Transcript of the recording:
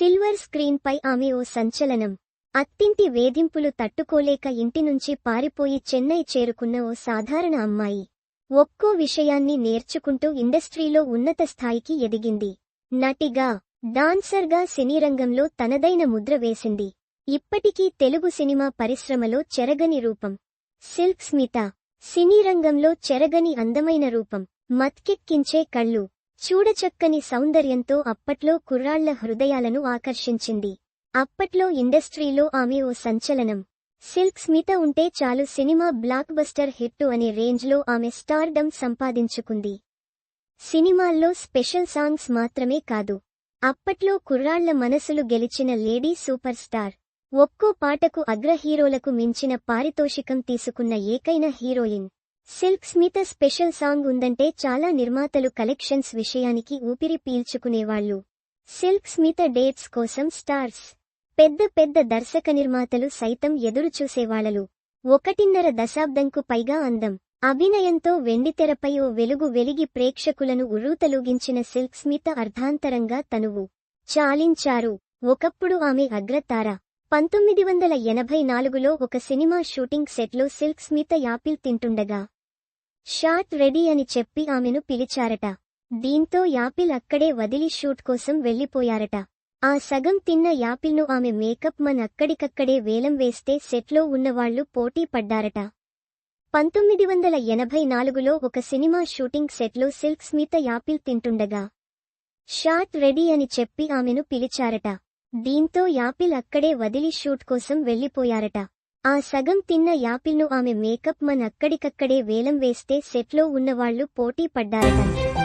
Silver స్క్రీన్పై ఆమె ఓ సంచలనం. అత్తింటి వేధింపులు తట్టుకోలేక ఇంటి నుంచి పారిపోయి చెన్నై చేరుకున్న ఓ సాధారణ అమ్మాయి. ఒక్కో విషయాన్ని నేర్చుకుంటూ ఇండస్ట్రీలో ఉన్నత స్థాయికి ఎదిగింది. నటిగా డాన్సర్గా సినీ రంగంలో తనదైన ముద్ర వేసింది. ఇప్పటికీ తెలుగు సినిమా పరిశ్రమలో చెరగని రూపం. సిల్క్ స్మిత సినీ రంగంలో చెరగని అందమైన రూపం. మత్కెక్కించే కళ్ళు. చూడచక్కని సౌందర్యంతో అప్పట్లో కుర్రాళ్ళ హృదయాలను ఆకర్షించింది. అప్పట్లో ఇండస్ట్రీలో ఆమె ఓ సంచలనం. సిల్క్ స్మిత ఉంటే చాలు సినిమా బ్లాక్ బస్టర్ హిట్టు అనే రేంజ్లో ఆమె స్టార్డమ్ సంపాదించుకుంది. సినిమాల్లో స్పెషల్ సాంగ్స్ మాత్రమే కాదు. అప్పట్లో కుర్రాళ్ళ మనసులు గెలిచిన లేడీ సూపర్ స్టార్. ఒక్కో పాటకు అగ్ర హీరోలకు మించిన పారితోషికం తీసుకున్న ఏకైన heroine. Silk Smitha special song ఉందంటే చాలా నిర్మాతలు కలెక్షన్స్ విషయానికి ఊపిరి పీల్చుకునేవాళ్ళు సిల్క్ స్మిత డేట్స్ కోసం స్టార్స్. పెద్ద పెద్ద దర్శక నిర్మాతలు సైతం ఎదురుచూసేవాళ్ళలు ఒకటిన్నర దశాబ్దంకు పైగా అందం. అభినయంతో వెండితెరపై ఓ వెలుగు వెలిగి ప్రేక్షకులను ఉర్రూతలూగించిన సిల్క్ స్మిత అర్ధాంతరంగా తనువు. చాలించారు. ఒకప్పుడు ఆమె అగ్రతార. పంతొమ్మిది వందల ఎనభై నాలుగులో ఒక సినిమా షూటింగ్ సెట్లో సిల్క్ స్మిత యాపిల్ తింటుండగా షాట్ రెడీ అని చెప్పి ఆమెను పిలిచారట. దీంతో యాపిల్ అక్కడే వదిలి షూట్ కోసం వెళ్ళిపోయారట ఆ సగం తిన్న యాపిల్ను ఆమె మేకప్ మన్ అక్కడికక్కడే వేలం వేస్తే సెట్లో ఉన్నవాళ్ళు పోటీ పడ్డారట. పంతొమ్మిది వందల ఎనభై నాలుగులో ఒక సినిమా షూటింగ్ సెట్లో సిల్క్ స్మిత యాపిల్ తింటుండగా. షాట్ రెడీ అని చెప్పి ఆమెను పిలిచారట. దీంతో యాపిల్ అక్కడే వదిలి షూట్ కోసం వెళ్ళిపోయారట ఆ సగం తిన్న యాపిల్ను ఆమె మేకప్ మన్ అక్కడికక్కడే వేలం వేస్తే సెట్లో ఉన్నవాళ్ళు పోటీ పడ్డారట.